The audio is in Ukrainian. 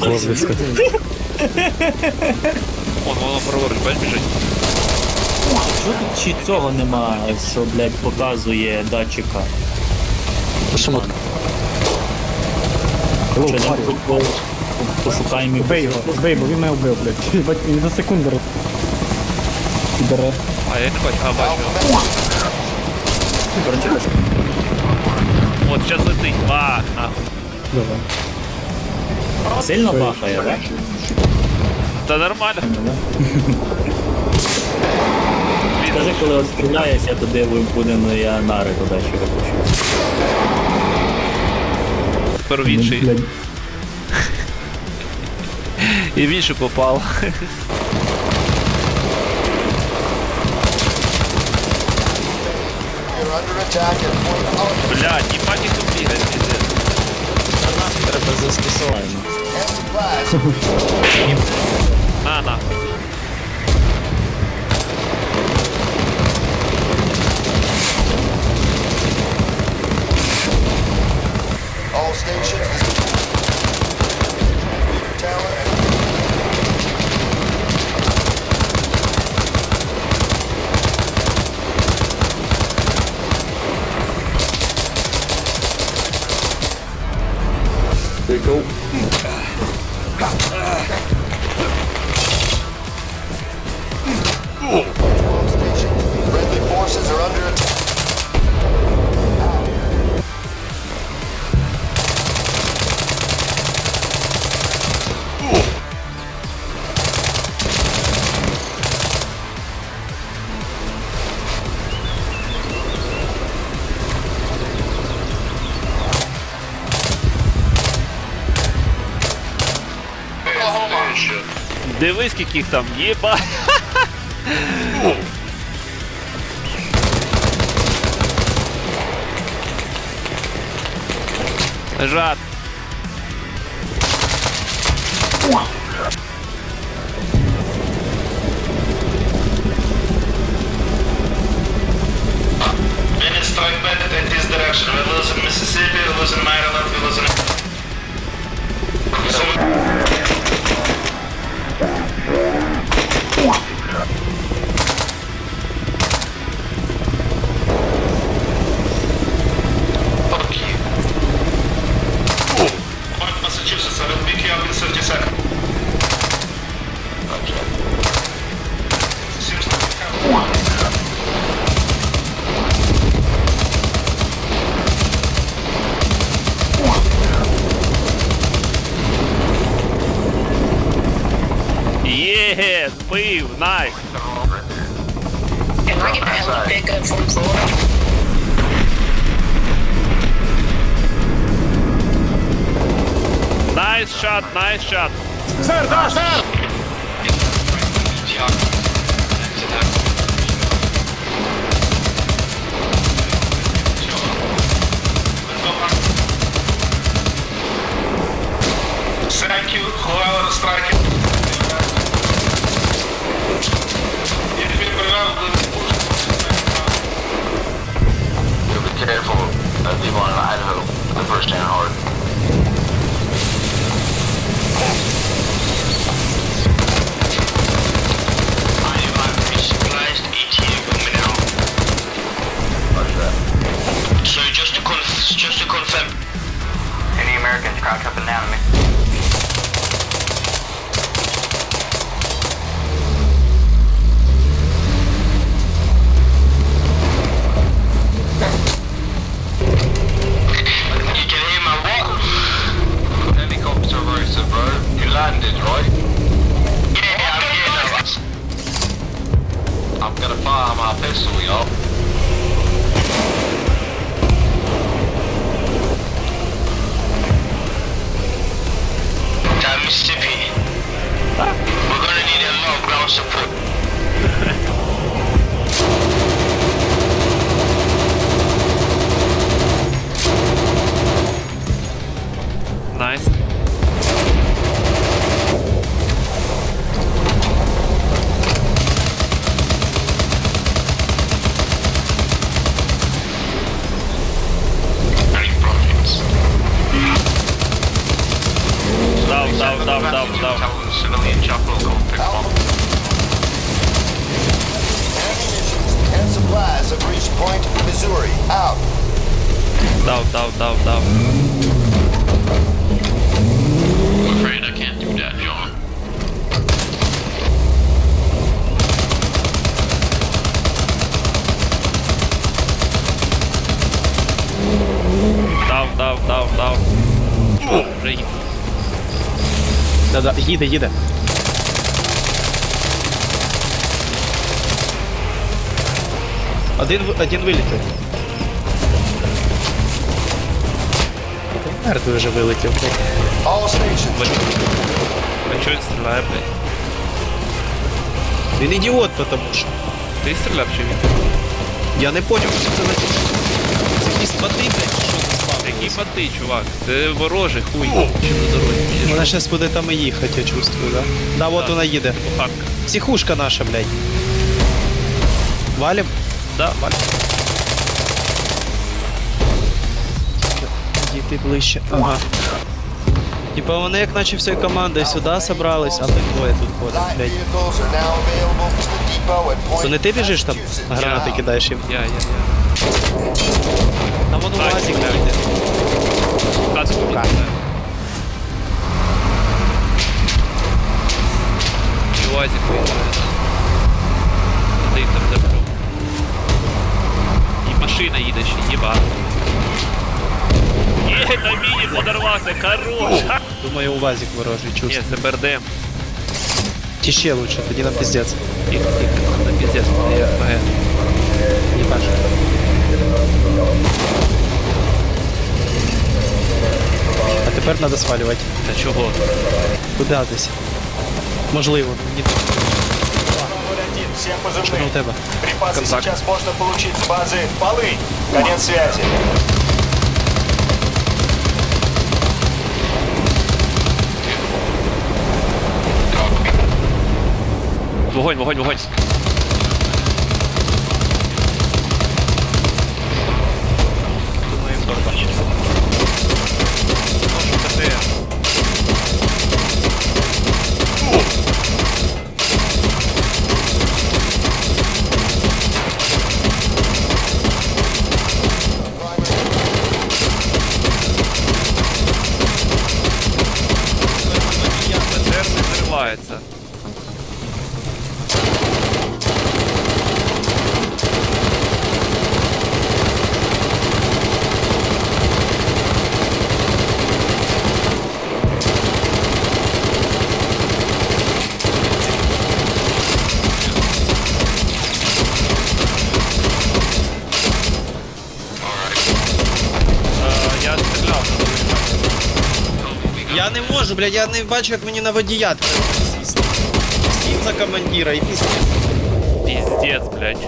Ловлюся. Он, воно праворуч, бач, біжить. Що тут чи цього нема, що, блядь, показує датчика? Шмотка. Що не по- пошукаємо і Бей його, бей, бо він мене вбив, блядь. Їбать, Він за секунду роз... Підере. А я не бачу, а бачу. Короче, От, зараз летить. Бах, нахуй. Давай. Сильно бахає, так? Та нормально. Скажи, коли от стріляєш, я туди буде, ну я нари туди ще випущу. Тепер в інший. І в інший попав. Блядь, їбать їх тут бігає, піздець. Треба застосувати. Enemy blast. All stations. Tower. There you go. Stations. Friendly forces are under attack. Дивись, скільки їх там, єбать. Жад. Mississippi, losing Maryland, losing. Elevator from Florida? Найс шат, найс шат. Thank of people in Idaho. The first hard. I'm visualized ETA coming out. Roger that. So just Nice. Down, down, down, down, down. Civilian chapel, go pick one. supplies have reached Point Missouri. Out. Дав, дав, дав, дав. I'm afraid I can't do that, John. Дав, дав, дав, дав. О, вже їх. Да-да, їде, їде. Один, в- один вилетів. Мертвий вже вилетів. All stations. А чого він стріляє, блядь? Він ідіот, тому що. Ти стріляв чи він? Я не поняв, що це за Це якісь боти, блядь, чи що за спав? Який бати, чувак? Це ворожий хуй. Чи на дорозі підеш? Вона зараз буде там і їхати, я чувствую, да? Да, от Да. вона їде. Коханка. Психушка наша, блядь. Валим? Да, Валь. Дійти ближче. Ага. Типа вони як наче всією командою сюди собрались, а ти двоє тут ходиш, блядь. не ти біжиш там, гранати кидаєш їм? Я, я, я. на міні подорвався, хорош! Ха! Думаю, у вазик ворожий Ні, чувствую. це БРДМ. Ті ще лучше, тоді нам пиздец. Тихо, тихо, на піздець, я ПГ. Не бачу. А тепер треба свалювати. Та чого? Куди десь? Можливо, ні. Всем Що у тебе? Припасы Контакт. сейчас можно получить с базы Полынь. Конец связи. 不会不会不会。Можу, блядь, я не бачу, як мені на водія треба. Сім за командира і пізні. Піздець, блядь.